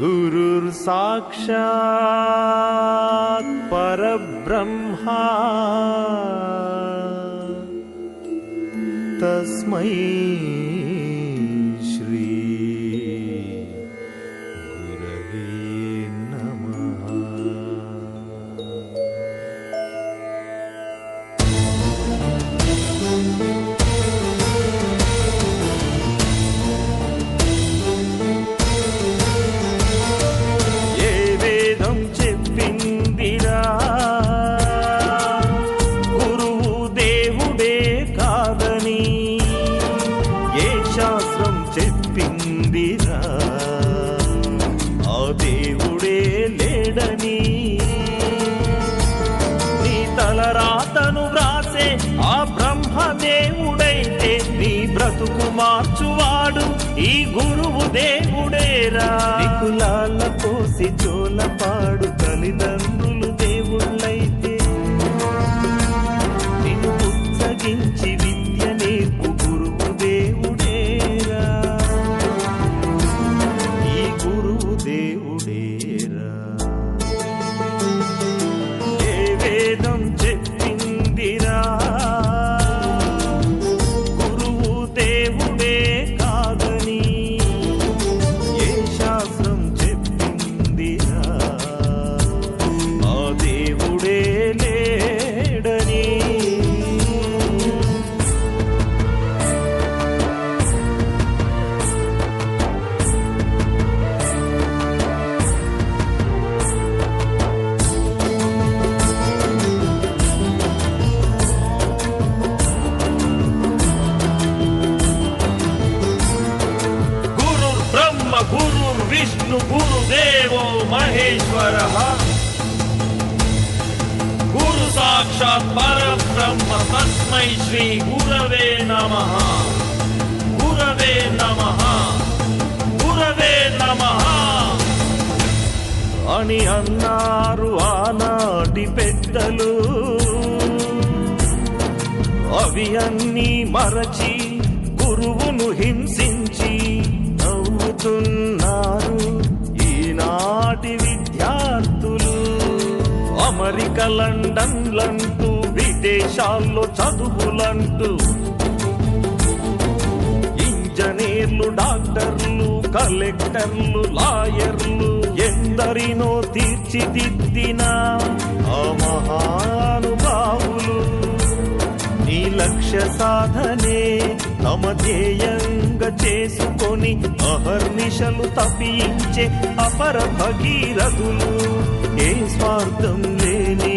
गुरुर्साक्षात् परब्रह्मा। तस्मै దేవుడే లేడని. నీ తలరాతను వ్రాసే ఆ బ్రహ్మ దేవుడైతే నీ బ్రతుకు మార్చువాడు. ఈ గురువు దేవుడేరా. కులాల కోసి జోలపాడు తల్లిదండ్రులు దేవుళ్ళై. గురుర్ విష్ణు గురుదేవో మహేశ్వర గురు సాక్షాత్ పరబ్రహ్మ తస్మై శ్రీ గురవే నమ గురవే నమ గురవే నమ అని అన్నారు ఆనాటి పెద్దలు అవి అన్నీ మరచి గురువును హింసించి అమెరిక లండన్లంటూ విదేశాల్లో చదువులంటూ. ఇంజనీర్లు డాక్టర్లు కలెక్టర్లు లాయర్లు ఎందరినో తీర్చిదిద్దిన ఆ మహానుభావులు. నీ లక్ష్య సాధనే తమ ధ్యేయంగా చేసుకొని అహర్నిశలు తప్పించే అపర భగీరథులు. ఏ స్వార్థం లేని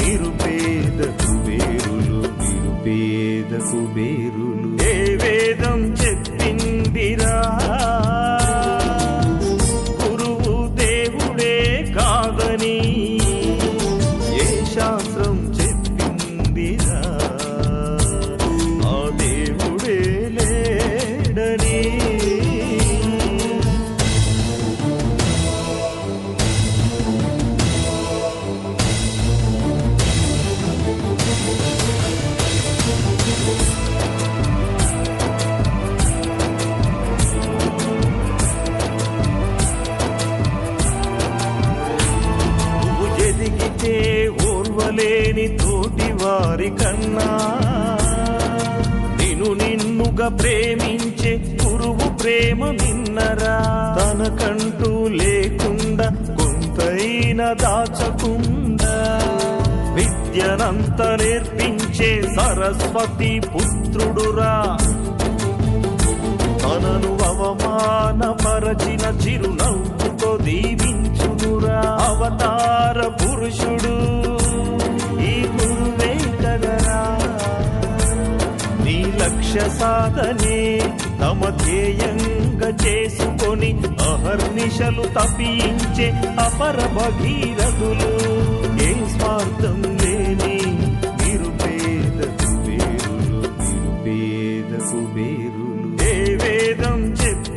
నిరుపేద కుబేరులు నిరుపేద కుబేరులు ఏ లేని తోటి వారి కన్నా. నేను నిన్నుగా ప్రేమించే గురువు ప్రేమ నిన్నరా. తనకంటూ లేకుండా కొంతైన దాచకుండా. విద్యనంత నేర్పించే సరస్వతి పుత్రుడురా. తనను అవమానపరచిన చిరునవ్వుతో దీవించునురా. అవతార పురుషుడు సాధనే తమ ధ్యేయంగా చేసుకొని అహర్నిశలు తప్పించే అపర భగీరథులు. ఏం స్వార్థం లేని నిరుపేద కుబేరులు నిరుపేద కుబేరులు ఏ వేదం చెప్పి